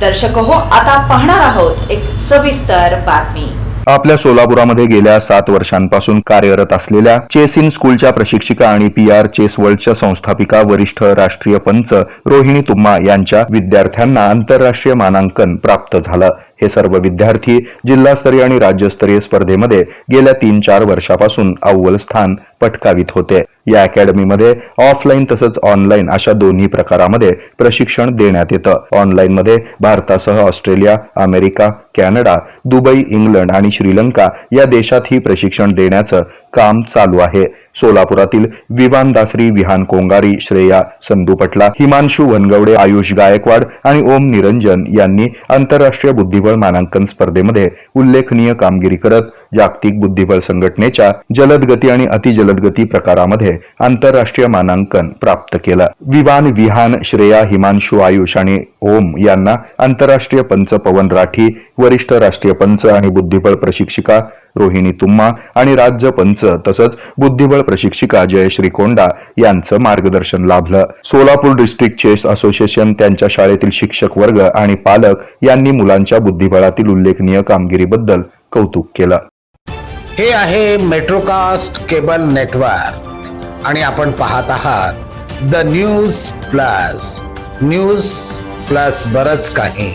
दर्शक हो आता पाहणार आहोत एक सविस्तर बातमी. आपल्या सोलापुरामध्ये गेल्या सात वर्षांपासून कार्यरत असलेल्या चेस इन स्कूलच्या प्रशिक्षिका आणि पी आर चेस वर्ल्डच्या संस्थापिका वरिष्ठ राष्ट्रीय पंच रोहिणी तुम्मा यांच्या विद्यार्थ्यांना आंतरराष्ट्रीय मानांकन प्राप्त झालं. हे सर्व विद्यार्थी जिल्हास्तरीय आणि राज्यस्तरीय स्पर्धेमध्ये गेल्या तीन चार वर्षापासून अव्वल स्थान पटकावित होते. या अकॅडमीमध्ये ऑफलाईन तसंच ऑनलाईन अशा दोन्ही प्रकारामध्ये प्रशिक्षण देण्यात येतं. ऑनलाईनमध्ये भारतासह Australia America Canada Dubai England आणि श्रीलंका या देशात ही प्रशिक्षण देण्याचं काम चालू आहे. सोलापुरातील विवान दासरी विहान कोंगारी श्रेया संधू पटला हिमांशू वनगवडे आयुष गायकवाड आणि ओम निरंजन यांनी आंतरराष्ट्रीय बुद्धिबळ मानांकन स्पर्धेमध्ये उल्लेखनीय कामगिरी करत जागतिक बुद्धिबळ संघटनेच्या जलदगती आणि अतिजलदगती प्रकारामध्ये आंतरराष्ट्रीय मानांकन प्राप्त केलं. विवान विहान श्रेया हिमांशु आयुष आणि ओम यांना आंतरराष्ट्रीय पंच पवन राठी वरिष्ठ राष्ट्रीय पंच आणि बुद्धिबळ प्रशिक्षिका रोहिणी तुम्मा आणि राज्य पंच तसंच बुद्धिबळ प्रशिक्षिका जयश्री कोंडा यांचं मार्गदर्शन लाभलं. सोलापूर डिस्ट्रिक्ट चेस असोसिएशन त्यांच्या शाळेतील शिक्षक वर्ग आणि पालक यांनी मुलांच्या बुद्धिबळातील उल्लेखनीय कामगिरीबद्दल कौतुक केलं. हे आहे मेट्रोकास्ट केबल नेटवर्क आणि आपण पाहत आहात the news plus news plus बरच काही.